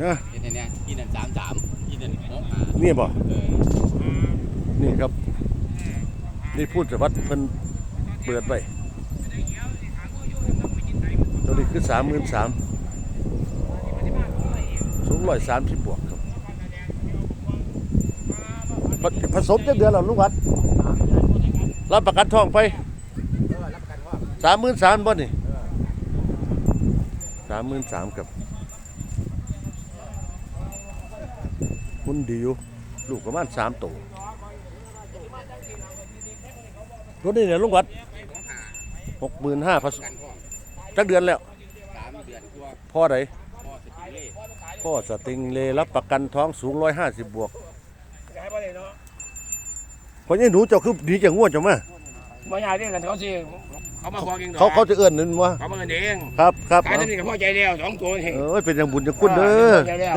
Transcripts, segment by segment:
นะเห็นเนี่ยอีนั่นสามสามอีนั่นหกห้านี่บ่เออนี่ครับ นี่พูดสวัสดิ์เพิ่นเปิดไว้ตัวนี้คือสามหมื่นสามสูงร้อยสามสิบบวกครับผผสมจะเดือนแล้วลุงวัดรับประกันทองไปเออรับประกันว่าสามหมื่นสามบ่นี่สามหมื่นสามครับ คุณดีอยู่ลูกประมาณสามตัวรถนี่เนี่ยลุงวัดหกห้าหกหมื่นห้าพันประกันพ่อจักเดือนแล้วสามเดือนตัวพ่อไหนพ่อสติเล่พ่อสติงเลรับประกันท้องสูงร้อยห้าสิบบวกเพราะนี่หนูเจ้าคือดีจังง่วเจ้ามาบ่ยากเรื่องกันเขาสิเขามาบอกเองดอกเขาเขาจะเอื้อนนั่นวะเขามากันเองครับครับขายน้ำนี่ก็พอใจแล้วสองตัวนี่เออเป็นอย่างบุญอย่างคุณเด้อพอใจแล้ว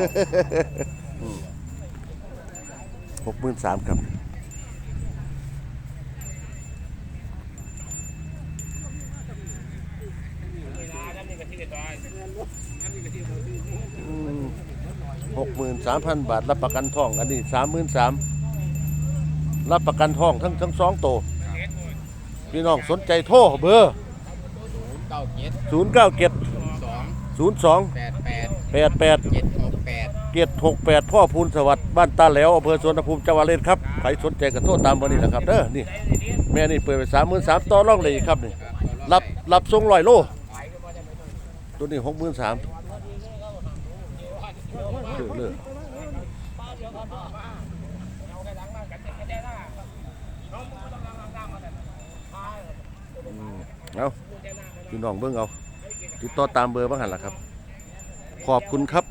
หกหมื่นสามครับหกหมื่นสามพันบาท รับประกันทอง อันนี้สามหมื่นสามรับประกันทองทั้งทั้งสองตัวพี่น้องสนใจโทรเบอร์เก้าเจ็ดศูนย์เก้าเจ็ดสองศูนย์สองแปดแปดแปดแปด เจ็ดหกแปดเกียรติหกแปดพ่อพูนสวัสดิ์บ้านตาแหลวอำเภอสวนภูมิจังหวัดเลยครับใครสนใจก็โทรตามเบอร์นี้นะครับเด้อนี่แม่นี่เปิดไปสามหมื่นสามต่อรองเลยครับนี่รับรับรับส่งร้อยโลตัวนี้หกหมื่นสามเลือกเลือกเอาพี่น้องเบิ่งเอา ติดต่อตามเบอร์บ้างหันล่ะครับ ขอบคุณครับ